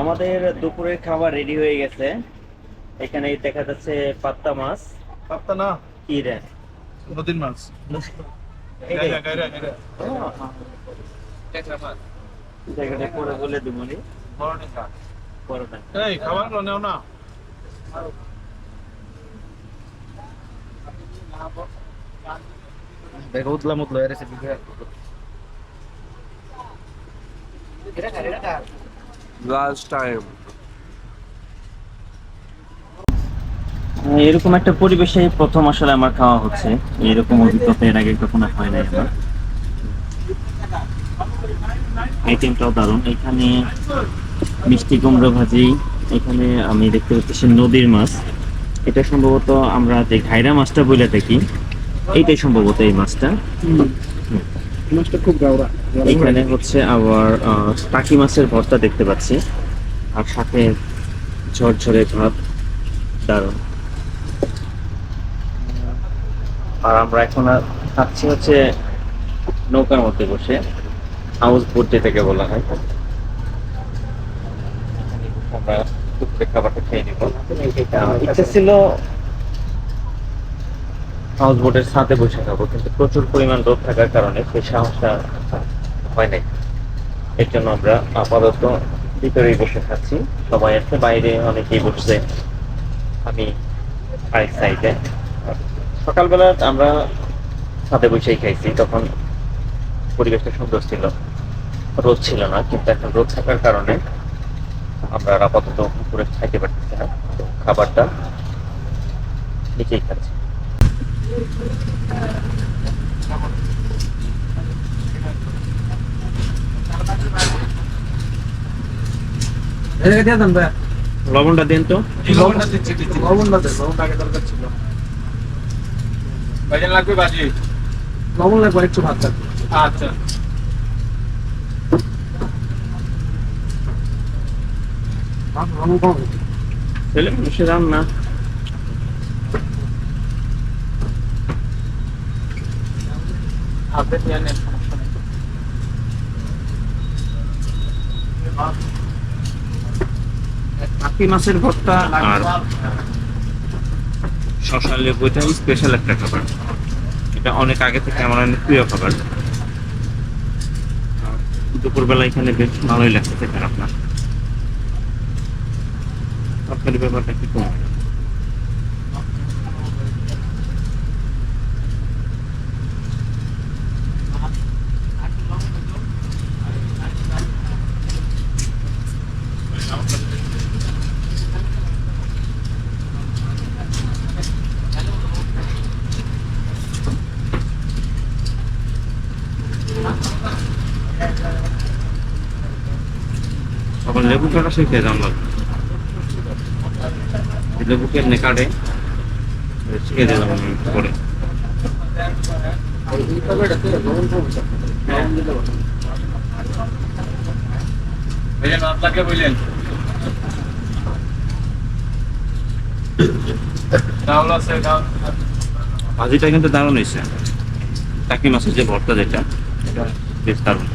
আমাদের দুপুরের খাবার রেডি হয়ে গেছে। এখানে দেখা যাচ্ছে পাত্তা মাছ। পাত্তা না? কি রে? নদীর মাছ। পরে বলে দিবনি এই খাবার নেও না। দেখো উতলা মুতলা এর রেসিপি Last time. এরকম একটা পরিবেশে প্রথম আসলে আমার খাওয়া হচ্ছে। এরকম অভিজ্ঞতা এর আগে কখনো হয় নাই আমার। আইটেমটাও দারুণ। এখানে মিষ্টি কুমড়ো ভাজি এখানে আমি দেখতে পাচ্ছি নদীর মাছ। এটা সম্ভবত আমরা যে ঘাইরা মাছটা বলে থাকি এইটাই সম্ভবত এই মাছটা। মাছটা খুব গাওরা। এখানে হচ্ছে আবার টাকি মাছের ভর্তা দেখতে পাচ্ছি। আর সাথে ঝরঝরে ভাত দারুণ। আর আমরা এখন খাচ্ছি হচ্ছে নৌকার মধ্যে বসে হাউস বোট যেটাকে বলা হয়। আমরা দুপুরে খাবারটা খেয়ে নিব। ইচ্ছা ছিল হাউস বোটের সাথে বসে খাব কিন্তু প্রচুর পরিমাণ রোদ থাকার কারণে সেই সাহসটা হয় নাই। এর জন্য আমরা আপাতত ভিতরেই বসে খাচ্ছি সবাই আছে, বাইরে অনেকেই বসছে। আমি আরেক সাইডে সকালবেলা আমরা ছাদে বসেই খাইছি, তখন পরিবেশটা সুন্দর ছিল। রোদ ছিল না, কিন্তু এখন রোদ থাকার কারণে আমরা আপাতত উপরে খাইতে পারতেছি না। খাবারটা নিচেই খাচ্ছি। লবণটা দেন তো। লবণটা দিচ্ছি দিচ্ছি লবণটা দেন লবণটা আগে দরকার ছিল। ভাইজান লাগবে বাজি? লবণ লাগবে একটু ভাত লাগবে। আচ্ছা। ভাত লবণ কম ছেলে মানুষের রান্না। হাতে নিয়ে নেন সমস্যা নেই। টাকি মাছের ভর্তা আর শশা লেবু এটা স্পেশাল একটা খাবার। এটা অনেক আগে থেকে আমার অনেক প্রিয় খাবার। দুপুরবেলা এখানে বেশ ভালোই খারাপ না। তরকারি ব্যাপারটা কি কম তখন লেবু কাটা শিখে জানলাম লেবু কেমনে কাটে শিখে দিলাম আমি বললেন। ডাউল ভাজিটা কিন্তু দারুণ হয়েছে। টাকি মাছের যে ভর্তা যেটা বেশ দারুণ।